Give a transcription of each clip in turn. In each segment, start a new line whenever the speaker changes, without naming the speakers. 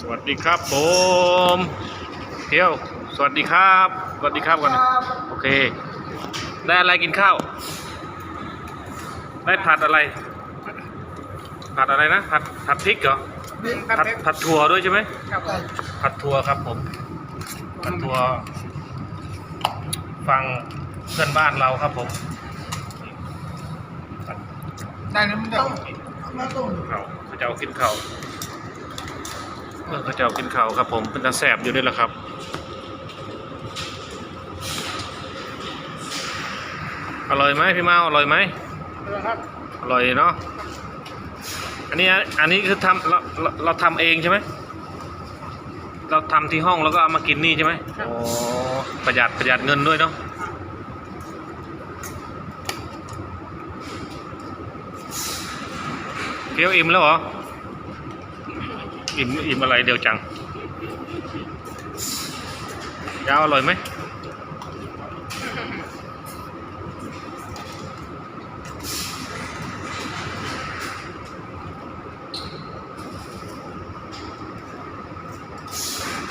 สวัสดีครับผมเที่ยวสวัสดีครับสวัสดีครับก่อนนะโอเค ได้อะไรกินข้าว ได้ผัดอะไร ผัดอะไรนะ ผัดผัดพริกเหรอผัดผัดถั่วด้วยใช่ไหม
ครับผม
ผัดถั่วครับผมผัดถั่วฟังเพื่อนบ้านเราครับผม
ได้น้ำเดือดมาต้ม
เขาเขาจะเอากินเขาว เออเขาจะเอากินเขาวครับผมเป็นตาแสบอยู่ด้วยละครับอร่อยไหมพี่เมาอร่อยไหม
ครับ
อร่อยเนาะอันนี้อันนี้คือทำเราเราเราทำเองใช่ไหมเราทำที่ห้องแล้วก็เอามากินนี่ใช่ไหมอ๋อประหยัดประหยัดเงินด้วยเนาะเที่ยวอิ่มแล้วเหรอ อิ่มอิ่มอะไรเดียวจังยาวอร่อยไหม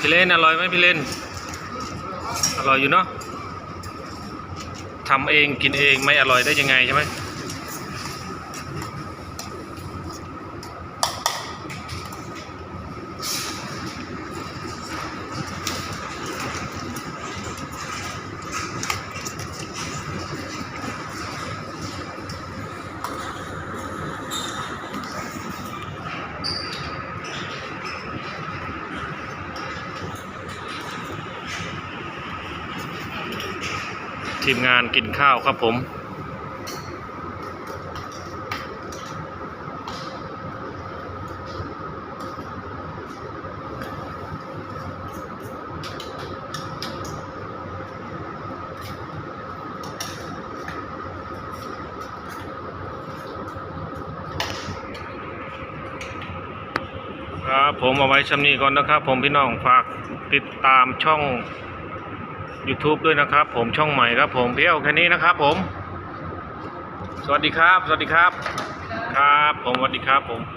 พี่เล่นอร่อยไหมพี่เล่นอร่อยอยู่เนาะทำเองกินเองไม่อร่อยได้ยังไงใช่ไหม ทีมงานกินข้าวครับผม ครับผมเอาไว้ชำนี้ก่อนนะครับ ผมพี่น้องฝากติดตามช่อง YouTube ด้วยนะครับ ผมช่องใหม่ครับ ผมเพียวแค่นี้นะครับ ผม สวัสดีครับ สวัสดีครับ ครับ ผมสวัสดีครับผม